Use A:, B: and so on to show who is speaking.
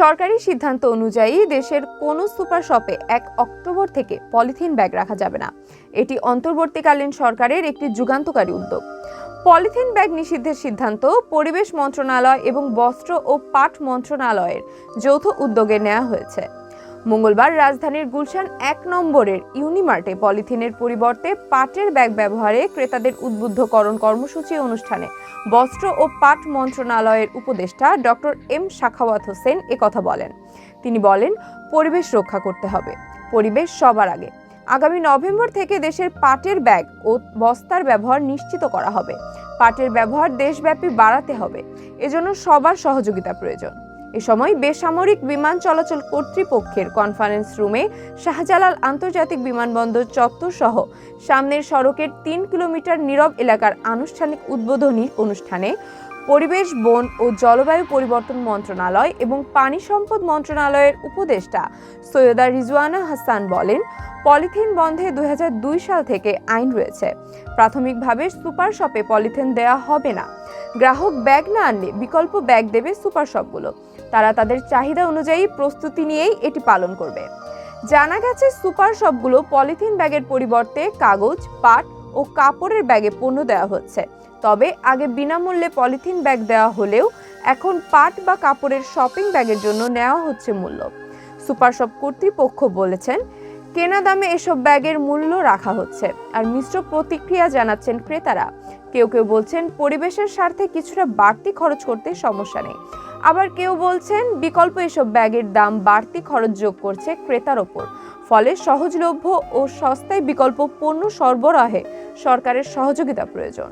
A: সরকারি সিদ্ধান্ত অনুযায়ী দেশের কোনো সুপার শপে এক অক্টোবর থেকে পলিথিন ব্যাগ রাখা যাবে না। এটি অন্তর্বর্তীকালীন সরকারের একটি যুগান্তকারী উদ্যোগ। পলিথিন ব্যাগ নিষিদ্ধের সিদ্ধান্ত পরিবেশ মন্ত্রণালয় এবং বস্ত্র ও পাট মন্ত্রণালয়ের যৌথ উদ্যোগে নেওয়া হয়েছে। মঙ্গলবার রাজধানীর গুলশান এক নম্বরের ইউনিমার্টে পলিথিনের পরিবর্তে পাটের ব্যাগ ব্যবহারে ক্রেতাদের উদ্বুদ্ধকরণ কর্মসূচি অনুষ্ঠানে বস্ত্র ও পাট মন্ত্রণালয়ের উপদেষ্টা ডক্টর এম শাখাওয়াত হোসেন একথা বলেন। তিনি বলেন, পরিবেশ রক্ষা করতে হবে। পরিবেশ সবার আগে। আগামী নভেম্বর থেকে দেশের পাটের ব্যাগ ও বস্তার ব্যবহার নিশ্চিত করা হবে। পাটের ব্যবহার দেশব্যাপী বাড়াতে হবে। এজন্য সবার সহযোগিতা প্রয়োজন। এ সময় বেসামরিক বিমান চলাচল কর্তৃপক্ষের কনফারেন্স রুমে শাহজালাল আন্তর্জাতিক বিমানবন্দর চত্বর সহ সামনের সড়কের তিন কিলোমিটার নীরব এলাকার আনুষ্ঠানিক উদ্বোধনী অনুষ্ঠানে পরিবেশ, বন ও জলবায়ু পরিবর্তন মন্ত্রণালয় এবং পানি সম্পদ মন্ত্রণালয়ের উপদেষ্টা সৈয়দা রিজওয়ানা হাসান বলেন, পলিথিন বন্ধে দুই হাজার দুই সাল থেকে আইন রয়েছে। প্রাথমিকভাবে সুপার শপে পলিথিন দেওয়া হবে না। গ্রাহক ব্যাগ না আনলে বিকল্প ব্যাগ দেবে সুপার শপগুলো। তারা তাদের চাহিদা অনুযায়ী প্রস্তুতি নিয়েই এটি পালন করবে। জানা গেছে, সুপার শপগুলো পলিথিন ব্যাগের পরিবর্তে কাগজ, পাট ও কাপড়ের ব্যাগে পণ্য দেওয়া হচ্ছে। তবে আগে বিনামূল্যে পলিথিন ব্যাগ দেওয়া হলেও এখন পাট বা কাপড়ের শপিং ব্যাগের জন্য নেওয়া হচ্ছে মূল্য। সুপার শপ কর্তৃপক্ষ বলেছেন, কেনা দামে এসব ব্যাগের মূল্য রাখা হচ্ছে। আর মিশ্র প্রতিক্রিয়া জানাচ্ছেন ক্রেতারা। কেউ কেউ বলছেন, পরিবেশের স্বার্থে কিছুটা বাড়তি খরচ করতে সমস্যা নেই। আবার কেউ বলছেন, বিকল্প এসব ব্যাগের দাম বাড়তি খরচ যোগ করছে ক্রেতার ওপর। ফলে সহজলভ্য ও সস্তায় বিকল্প পণ্য সরবরাহে সরকারের সহযোগিতা প্রয়োজন।